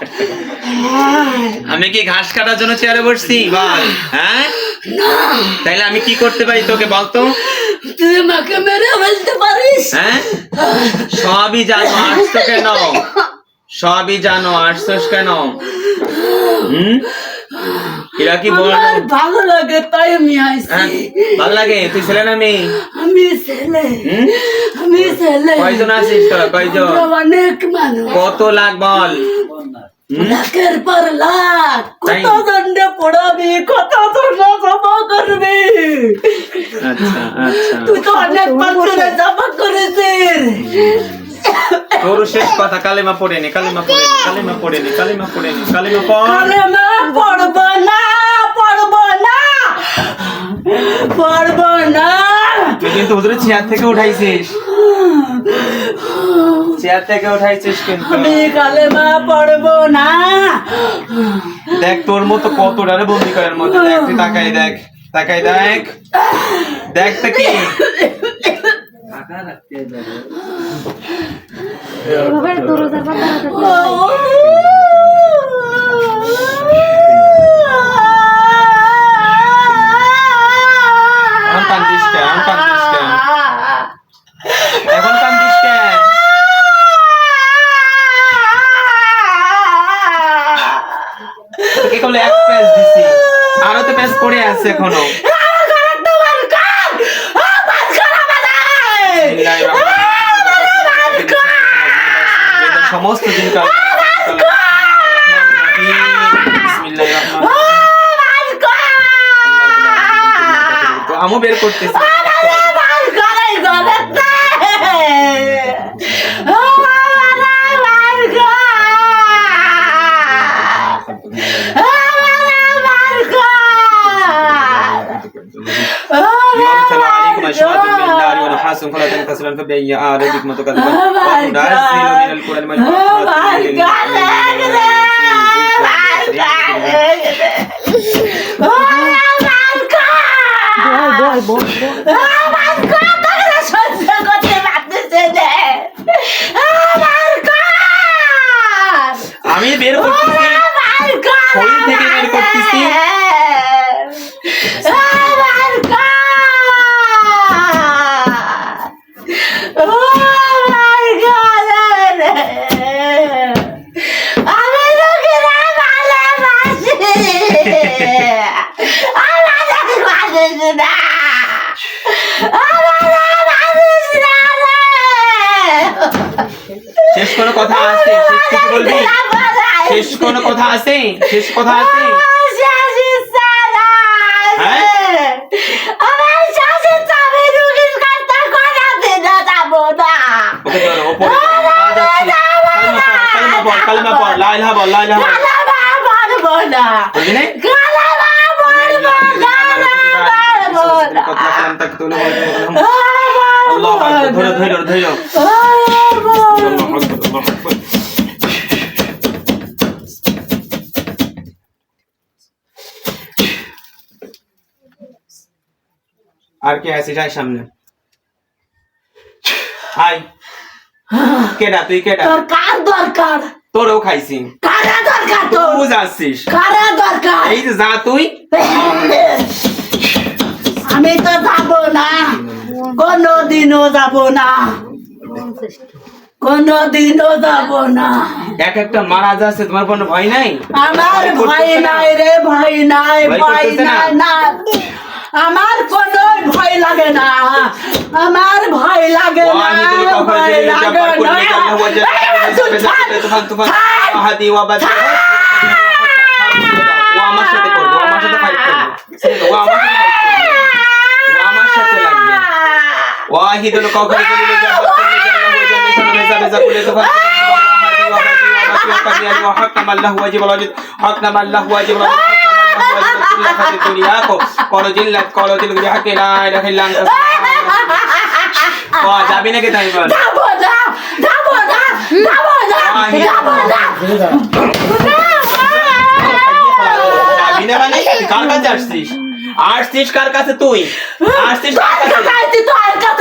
আমি কি ঘাস কাটার জন্য চেয়ারে বসছি? বল। হ্যাঁ? তাইলে আমি কি করতে পারি তোকে বলতো? তুই আমাকে মেরে ফেলতে পারিস। হ্যাঁ? সবই জানো আসছো কেন? সবই জানো আসছোস কেন? হুম? এরা কি বল ভালো লাগে তাই আমি আইছি। হ্যাঁ ভালো লাগে? তুই ছেলে না মেয়ে? আমি ছেলে? আমি ছেলে। কয়জন আছিস তোরা? কয়জন? অনেক মানুষ। কত লাখ বল? লাখের পর লাখ? কত দণ্ডে পড়াবি কত দণ্ড জমা করবি। আচ্ছা আচ্ছা। তুই তো অনেক মানুষের জমা করেছিস। তোর শেষ কথা কালেমা পড়ে নি কালেমা পড়েনি কালেমা পড়ে নি কালেমা পড়ে নি কালেমা পড়। কালেমা পড়ব না পড়ব না পড়ব না তুই কিন্তু হুজুরের চেয়ার থেকে উঠাইছিস। চেয়ার থেকে উঠাইছিস কিন্তু। আমি কালেমা পড়ব না। দেখ তোর মতো কত ডারে বন্দি করার মধ্যে দেখ তুই তাকাই দেখ তাকাই দেখ। দেখ তো কি কান্দিস কেন এখন কান্দিস কেন এখন কান্দিস কেন এক প্যাচ দিছি। আরও তো প্যাচ পড়ে আছে এখনও। সমস্ত দিন আমও বের করতেছি। ونحاس فلا تنتصرن فبأي آلاء ربكما تكذبان وننزل من القرآن ما আমি বের করতেছি শরীর থেকে বের করতেছি মানুষ না মানুষ শেষ কোনো কথা আছে? শেষ কিছু বলবি? শেষ কোনো কথা আছে? শেষ কথা আছে? হ্যাঁ? আমার শাশুর চাবি রুগীর কাছে করাতে না যাব না ওকে ধরো ওপরে কালিমা পড় কালিমা পড় লা ইলাহা বল লা ইলাহা বল কালামা পারব না বুঝলি না কালামা পারব না পারব না আল্লাহ আকবার ধরো ধরো ধরো। আর কে আছে? যাই সামনে। হাই। কেডা? তুই কেডা? তোর কার দরকার? তোরও খাইছি। কারা দরকার তোর? বুঝাচ্ছিস। কারা দরকার? এই যা তুই। আমি তো যাব না। কোনো দিনও যাব না। কোনো দিনও যাব না। এক একটা মারা যাচ্ছে তোমার কোনো ভয় নাই? আমার ভয় নাই রে ভয় নাই ভয়? নাই না। আমার কোনো ভয় লাগে না। আমার ভয় লাগে না ভয় লাগে না। আমার সাথে করবে আমার সাথে ফাইট করবে। كل تفر وحكم الله واجب الواجب حكم الله واجب الواجب كل خير دنياكم قالوا جلت قالوا جل بحق لا اله الا انت ও যাবি নাকি তাই বল যাবো না যাবো না যাবো না যাবো না যাবি না মানে কার কাছে আসছিস আসছিস কার কাছে তুই আসছিস কার তোর কাছে